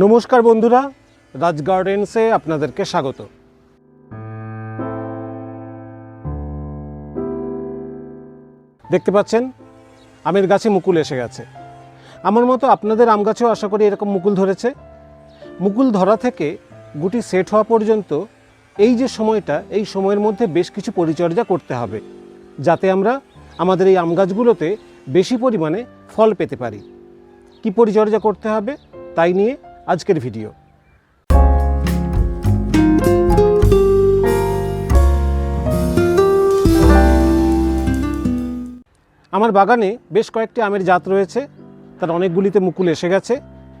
নমস্কার বন্ধুরা, রাজ গার্ডেন্সে আপনাদেরকে স্বাগত। দেখতে পাচ্ছেন, আমের গাছে মুকুল এসে গেছে। আমার মতো আপনাদের আম গাছেও আশা করি এরকম মুকুল ধরেছে। মুকুল ধরা থেকে গুটি সেট হওয়া পর্যন্ত এই যে সময়টা, এই সময়ের মধ্যে বেশ কিছু পরিচর্যা করতে হবে, যাতে আমরা আমাদের এই আম গাছগুলোতে বেশি পরিমাণে ফল পেতে পারি। কি পরিচর্যা করতে হবে, তাই নিয়ে আজকের ভিডিও। আমার বাগানে বেশ কয়েকটি আমের জাত রয়েছে, তার অনেকগুলিতে মুকুল এসে গেছে,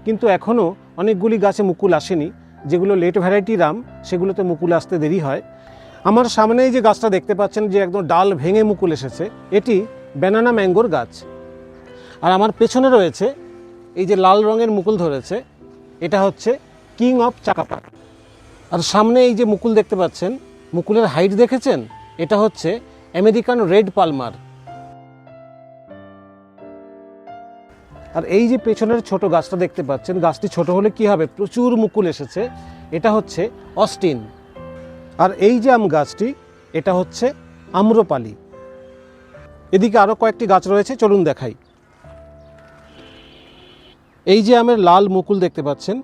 কিন্তু এখনও অনেকগুলি গাছে মুকুল আসেনি, যেগুলো লেট ভ্যারাইটির আম সেগুলোতে মুকুল আসতে দেরি হয়। আমার সামনেই যে গাছটা দেখতে পাচ্ছেন যে একদম ডাল ভেঙে মুকুল এসেছে, এটি ব্যানানা ম্যাঙ্গোর গাছ। আর আমার পেছনে রয়েছে এই যে লাল রঙের মুকুল ধরেছে এটা হচ্ছে কিং অফ চাকাপাত আর সামনে এই যে মুকুল দেখতে পাচ্ছেন, মুকুলের হাইট দেখেছেন? এটা হচ্ছে আমেরিকান রেড পালমার আর এই যে পেছনের ছোট গাছটা দেখতে পাচ্ছেন, গাছটি ছোট হলে কি হবে? প্রচুর মুকুল এসেছে। এটা হচ্ছে অস্টিন আর এই যে আম গাছটি, এটা হচ্ছে আম্রপালি এদিকে আরও কয়েকটি গাছ রয়েছে, চলুন দেখাই। এই যে আমের লাল মুকুল দেখতে পাচ্ছেন,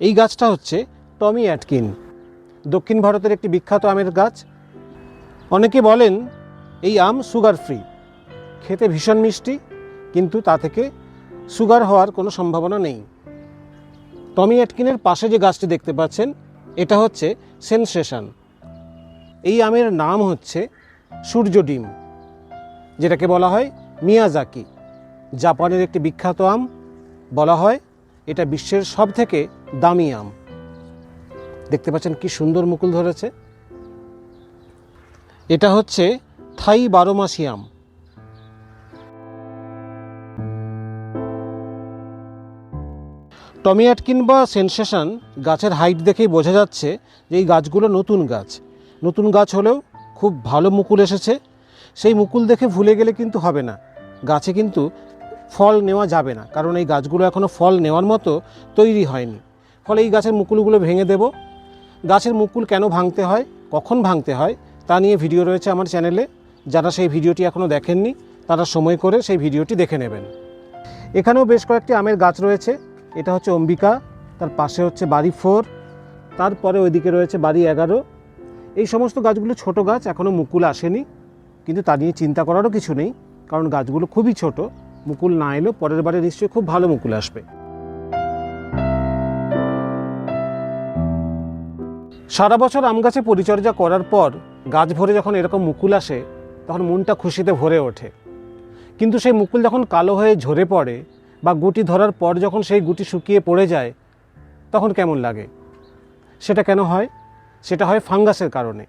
এই গাছটা হচ্ছে টমি অ্যাটকিন। দক্ষিণ ভারতের একটি বিখ্যাত আমের গাছ। অনেকে বলেন এই আম সুগার ফ্রি। খেতে ভীষণ মিষ্টি, কিন্তু তা থেকে সুগার হওয়ার কোনো সম্ভাবনা নেই। টমি অ্যাটকিনের পাশে যে গাছটি দেখতে পাচ্ছেন, এটা হচ্ছে সেনসেশন। এই আমের নাম হচ্ছে সূর্য ডিম যেটাকে বলা হয় মিয়াজাকি, জাপানের একটি বিখ্যাত আম। বলা হয়, এটা বিশ্বের সব থেকে দামি আম। দেখতে পাচ্ছেন কি সুন্দর মুকুল ধরেছে। এটা হচ্ছে থাই বারো বারোমাসি আম। টমি অ্যাটকিন বা সেনসেশন গাছের হাইট দেখেই বোঝা যাচ্ছে যে এই গাছগুলো নতুন গাছ। নতুন গাছ হলেও খুব ভালো মুকুল এসেছে। সেই মুকুল দেখে ভুলে গেলে কিন্তু হবে না। গাছে কিন্তু ফল নেওয়া যাবে না। কারণ এই গাছগুলো এখনও ফল নেওয়ার মতো তৈরি হয়নি। ফলে এই গাছের মুকুলগুলো ভেঙে দেব। গাছের মুকুল কেন ভাঙতে হয়, কখন ভাঙতে হয়, তা নিয়ে ভিডিও রয়েছে আমার চ্যানেলে। যারা সেই ভিডিওটি এখনও দেখেননি, তারা সময় করে সেই ভিডিওটি দেখে নেবেন। এখানেও বেশ কয়েকটি আমের গাছ রয়েছে। এটা হচ্ছে অম্বিকা, তার পাশে হচ্ছে বাড়ি ফোর, তারপরে ওইদিকে রয়েছে বাড়ি এগারো। এই সমস্ত গাছগুলো ছোট গাছ এখনও মুকুল আসেনি। কিন্তু তা নিয়ে চিন্তা করারও কিছু নেই, কারণ গাছগুলো খুবই ছোট। মুকুল না এলেও পরের বারে নিশ্চয়ই খুব ভালো মুকুল আসবে। সারা বছর আম গাছে পরিচর্যা করার পর গাছ ভরে যখন এরকম মুকুল আসে, তখন মনটা খুশিতে ভরে ওঠে। কিন্তু সেই মুকুল যখন কালো হয়ে ঝরে পড়ে বা গুটি ধরার পর যখন সেই গুটি শুকিয়ে পড়ে যায়, তখন কেমন লাগে? সেটা কেন হয়? সেটা হয় ফাঙ্গাসের কারণে।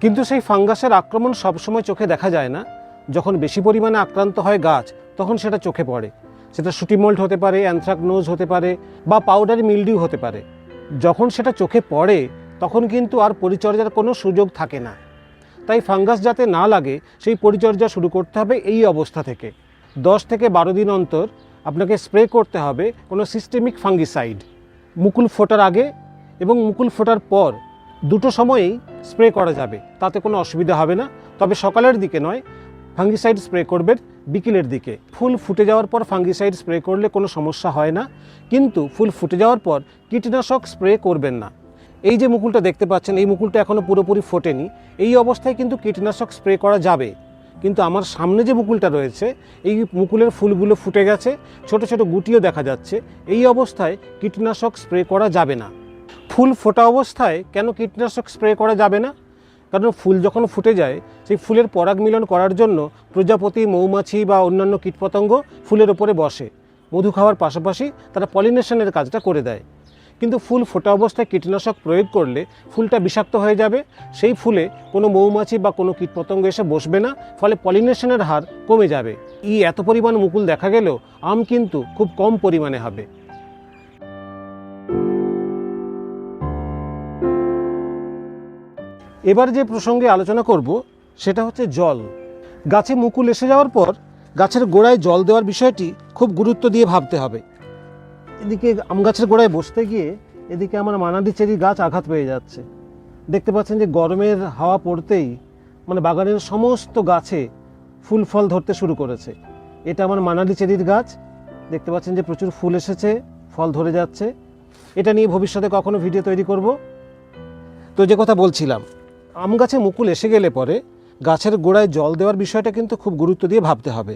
কিন্তু সেই ফাঙ্গাসের আক্রমণ সবসময় চোখে দেখা যায় না। যখন বেশি পরিমাণে আক্রান্ত হয় গাছ তখন সেটা চোখে পড়ে। সেটা সুটিমোল্ড হতে পারে, অ্যানথ্রাকনোজ হতে পারে বা পাউডারি মিলডিউ হতে পারে। যখন সেটা চোখে পড়ে, তখন কিন্তু আর পরিচর্যার কোনো সুযোগ থাকে না। তাই ফাঙ্গাস যাতে না লাগে, সেই পরিচর্যা শুরু করতে হবে এই অবস্থা থেকে। দশ থেকে বারো দিন অন্তর আপনাকে স্প্রে করতে হবে কোনো সিস্টেমিক ফাঙ্গিসাইড। মুকুল ফোটার আগে এবং মুকুল ফোটার পর দুটো সময়েই স্প্রে করা যাবে। তাতে কোনো অসুবিধা হবে না। তবে সকালের দিকে নয়, ফাঙ্গিসাইড স্প্রে করবেন। বিকেলের দিকে। ফুল ফুটে যাওয়ার পর ফাঙ্গিসাইড স্প্রে করলে কোনো সমস্যা হয় না। কিন্তু ফুল ফুটে যাওয়ার পর কীটনাশক স্প্রে করবেন না। এই যে মুকুলটা দেখতে পাচ্ছেন, এই মুকুলটা এখনও পুরোপুরি ফোটেনি। এই অবস্থায় কিন্তু কীটনাশক স্প্রে করা যাবে। কিন্তু আমার সামনে যে মুকুলটা রয়েছে, এই মুকুলের ফুলগুলো ফুটে গেছে, ছোট ছোট গুটিও দেখা যাচ্ছে। এই অবস্থায় কীটনাশক স্প্রে করা যাবে না। ফুল ফোটা অবস্থায় কেন কীটনাশক স্প্রে করা যাবে না? কারণ ফুল যখন ফুটে যায়, সেই ফুলের পরাগ মিলন করার জন্য প্রজাপতি, মৌমাছি বা অন্যান্য কীটপতঙ্গ ফুলের ওপরে বসে। মধু খাওয়ার পাশাপাশি তারা পলিনেশনের কাজটা করে দেয়। কিন্তু ফুল ফোটা অবস্থায় কীটনাশক প্রয়োগ করলে ফুলটা বিষাক্ত হয়ে যাবে। সেই ফুলে কোনো মৌমাছি বা কোনো কীটপতঙ্গ এসে বসবে না, ফলে পলিনেশনের হার কমে যাবে। ই এত পরিমাণ মুকুল দেখা গেলেও আম কিন্তু খুব কম পরিমাণে হবে। এবার যে প্রসঙ্গে আলোচনা করব, সেটা হচ্ছে জল। গাছে মুকুল এসে যাওয়ার পর গাছের গোড়ায় জল দেওয়ার বিষয়টি খুব গুরুত্ব দিয়ে ভাবতে হবে। এদিকে আম গাছের গোড়ায় বসতে গিয়ে এদিকে আমার মানাদি চেরি গাছ আঘাত পেয়ে যাচ্ছে। দেখতে পাচ্ছেন যে গরমের হাওয়া পড়তেই মানে বাগানের সমস্ত গাছে ফুল ফল ধরতে শুরু করেছে। এটা আমার মানালি চেরির গাছ। দেখতে পাচ্ছেন যে প্রচুর ফুল এসেছে, ফল ধরে যাচ্ছে। এটা নিয়ে ভবিষ্যতে কখনো ভিডিও তৈরি করব। তো যে কথা বলছিলাম আম গাছে মুকুল এসে গেলে পরে গাছের গোড়ায় জল দেওয়ার বিষয়টা কিন্তু খুব গুরুত্ব দিয়ে ভাবতে হবে।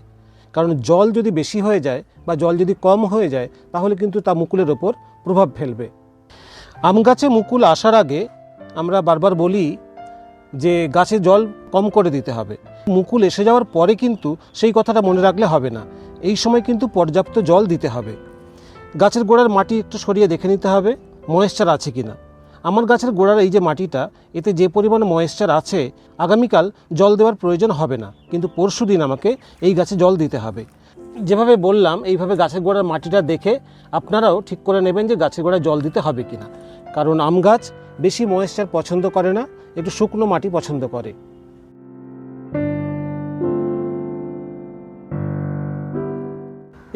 কারণ জল যদি বেশি হয়ে যায় বা জল যদি কম হয়ে যায়, তাহলে কিন্তু তা মুকুলের ওপর প্রভাব ফেলবে। আম গাছে মুকুল আসার আগে আমরা বারবার বলি যে গাছে জল কম করে দিতে হবে। মুকুল এসে যাওয়ার পরে কিন্তু সেই কথাটা মনে রাখলে হবে না। এই সময় কিন্তু পর্যাপ্ত জল দিতে হবে। গাছের গোড়ার মাটি একটু সরিয়ে দেখে নিতে হবে, ময়েশ্চার আছে কি না আমার গাছের গোড়ার এই যে মাটিটা, এতে যে পরিমাণ ময়েশ্চার আছে, আগামীকাল জল দেওয়ার প্রয়োজন হবে না। কিন্তু পরশু দিন আমাকে এই গাছে জল দিতে হবে। যেভাবে বললাম, এইভাবে গাছের গোড়ার মাটিটা দেখে আপনারাও ঠিক করে নেবেন যে গাছের গোড়ায় জল দিতে হবে কি না কারণ আম গাছ বেশি ময়েশ্চার পছন্দ করে না, একটু শুকনো মাটি পছন্দ করে।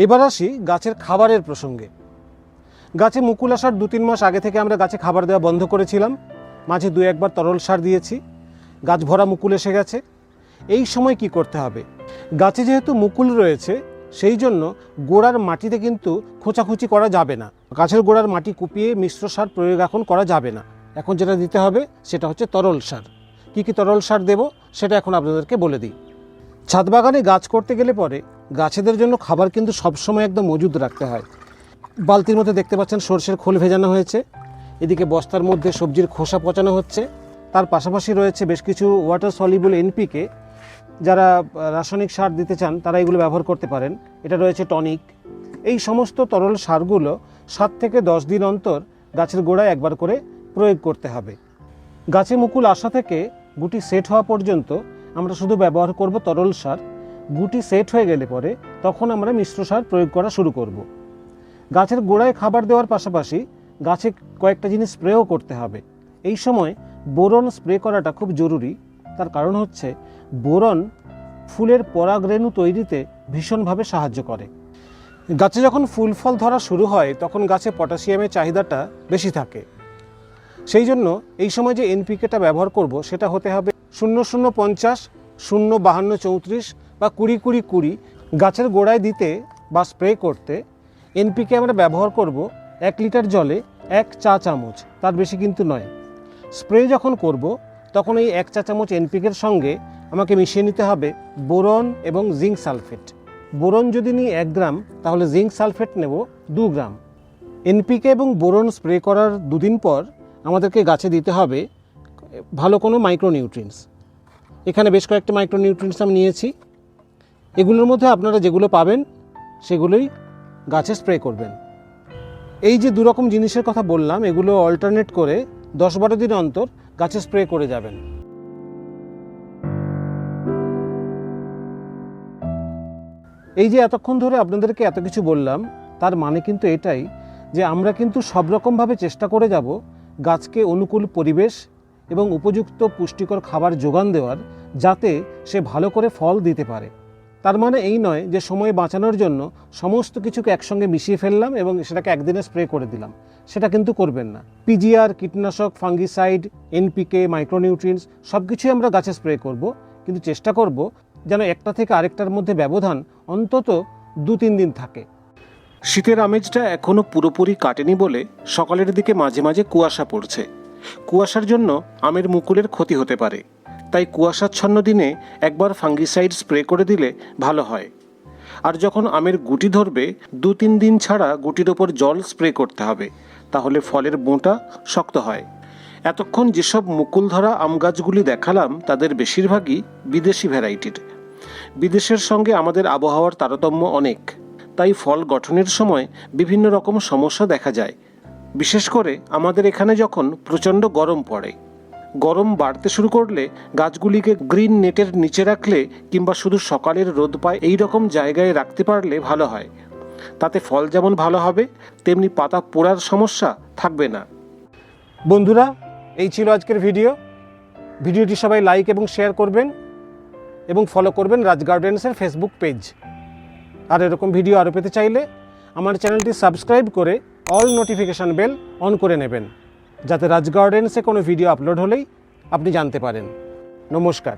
এবার আসি গাছের খাবারের প্রসঙ্গে। গাছে মুকুল আসার দু তিন মাস আগে থেকে আমরা গাছে খাবার দেওয়া বন্ধ করেছিলাম। মাঝে দু একবার তরল সার দিয়েছি। গাছ ভরা মুকুল এসে গেছে। এই সময় কি করতে হবে? গাছে যেহেতু মুকুল রয়েছে, সেই জন্য গোড়ার মাটিতে কিন্তু খোঁচাখুচি করা যাবে না। গাছের গোড়ার মাটি কুপিয়ে মিশ্র সার প্রয়োগ এখন করা যাবে না। এখন যেটা দিতে হবে, সেটা হচ্ছে তরল সার। কী কী তরল সার দেব, সেটা এখন আপনাদেরকে বলে দিই। ছাদ বাগানে গাছ করতে গেলে পরে গাছেদের জন্য খাবার কিন্তু সবসময় একদম মজুদ রাখতে হয়। বালতির মধ্যে দেখতে পাচ্ছেন সর্ষের খোল ভেজানো হয়েছে। এদিকে বস্তার মধ্যে সবজির খোসা পচানো হচ্ছে। তার পাশাপাশি রয়েছে বেশ কিছু ওয়াটার সলিবল এনপিকে যারা রাসায়নিক সার দিতে চান, তারা এগুলো ব্যবহার করতে পারেন। এটা রয়েছে টনিক। এই সমস্ত তরল সারগুলো সাত থেকে দশ দিন অন্তর গাছের গোড়ায় একবার করে প্রয়োগ করতে হবে। গাছে মুকুল আসা থেকে গুটি সেট হওয়া পর্যন্ত আমরা শুধু ব্যবহার করব তরল সার। গুটি সেট হয়ে গেলে পরে তখন আমরা মিশ্র সার প্রয়োগ করা শুরু করব। গাছের গোড়ায় খাবার দেওয়ার পাশাপাশি গাছে কয়েকটা জিনিস স্প্রেও করতে হবে। এই সময় বোরন স্প্রে করাটা খুব জরুরি। তার কারণ হচ্ছে বোরন ফুলের পরাগরেণু তৈরিতে ভীষণভাবে সাহায্য করে। গাছে যখন ফুল ফল ধরা শুরু হয়, তখন গাছে পটাশিয়ামের চাহিদাটা বেশি থাকে। সেই জন্য এই সময় যে এনপিকেটা ব্যবহার করব, সেটা হতে হবে শূন্য শূন্য পঞ্চাশ, শূন্য বাহান্ন চৌত্রিশ বা কুড়ি কুড়ি কুড়ি গাছের গোড়ায় দিতে বা স্প্রে করতে এনপিকে আমরা ব্যবহার করব এক লিটার জলে এক চা চামচ, তার বেশি কিন্তু নয়। স্প্রে যখন করব, তখন এই এক চা চামচ এনপিকের সঙ্গে আমাকে মিশিয়ে নিতে হবে বোরন এবং জিঙ্ক সালফেট। বোরন যদি নিই এক গ্রাম, তাহলে জিঙ্ক সালফেট নেব দু গ্রাম। এনপিকে এবং বোরন স্প্রে করার দুদিন পর আমাদেরকে গাছে দিতে হবে ভালো কোনো মাইক্রোনিউট্রিয়েন্টস। এখানে বেশ কয়েকটা মাইক্রোনিউট্রিয়েন্টস আমি নিয়েছি। এগুলোর মধ্যে আপনারা যেগুলো পাবেন, সেগুলোই গাছে স্প্রে করবেন। এই যে দুরকম জিনিসের কথা বললাম, এগুলো অল্টারনেট করে দশ বারো দিন অন্তর গাছে স্প্রে করে যাবেন। এই যে এতক্ষণ ধরে আপনাদেরকে এত কিছু বললাম, তার মানে কিন্তু এটাই যে আমরা কিন্তু সব রকমভাবে চেষ্টা করে যাব গাছকে অনুকূল পরিবেশ এবং উপযুক্ত পুষ্টিকর খাবার যোগান দেওয়ার, যাতে সে ভালো করে ফল দিতে পারে। তার মানে এই নয় যে সময় বাঁচানোর জন্য সমস্ত কিছুকে একসঙ্গে মিশিয়ে ফেললাম এবং সেটাকে একদিনে স্প্রে করে দিলাম। সেটা কিন্তু করবেন না। পিজিআর কীটনাশক, ফাঙ্গিসাইড এনপিকে মাইক্রোনিউট্রিয়েন্টস সব কিছুই আমরা গাছে স্প্রে করব। কিন্তু চেষ্টা করব যেন একটা থেকে আরেকটার মধ্যে ব্যবধান অন্তত দু তিন দিন থাকে। শীতের আমেজটা এখনও পুরোপুরি কাটেনি বলে সকালের দিকে মাঝে মাঝে কুয়াশা পড়ছে। কুয়াশার জন্য আমের মুকুলের ক্ষতি হতে পারে। তাই কুয়াশাচ্ছন্ন দিনে একবার ফাঙ্গিসাইড স্প্রে করে দিলে ভালো হয়। আর যখন আমের গুটি ধরবে দু তিন দিন ছাড়া গুটির ওপর জল স্প্রে করতে হবে, তাহলে ফলের বোঁটা শক্ত হয়। এতক্ষণ যেসব মুকুল ধরা আম গাছগুলি দেখালাম, তাদের বেশিরভাগই বিদেশি ভ্যারাইটির। বিদেশের সঙ্গে আমাদের আবহাওয়ার তারতম্য অনেক, তাই ফল গঠনের সময় বিভিন্ন রকম সমস্যা দেখা যায়। বিশেষ করে আমাদের এখানে যখন প্রচণ্ড গরম পড়ে গরম বাড়তে শুরু করলে গাছগুলিকে গ্রিন নেটের নিচে রাখলে কিংবা শুধু সকালের রোদ পায় এই রকম জায়গায় রাখতে পারলে ভালো হয়। তাতে ফল যেমন ভালো হবে, তেমনি পাতা পোড়ার সমস্যা থাকবে না। বন্ধুরা, এই ছিল আজকের ভিডিও। ভিডিওটি সবাই লাইক এবং শেয়ার করবেন এবং ফলো করবেন রাজ গার্ডেন্সের ফেসবুক পেজ আর এরকম ভিডিও আরও পেতে চাইলে আমার চ্যানেলটি সাবস্ক্রাইব করে অল নোটিফিকেশান বেল অন করে নেবেন। যাতে রাজ গার্ডেন্সে কোনো ভিডিও আপলোড হলেই আপনি জানতে পারেন। নমস্কার।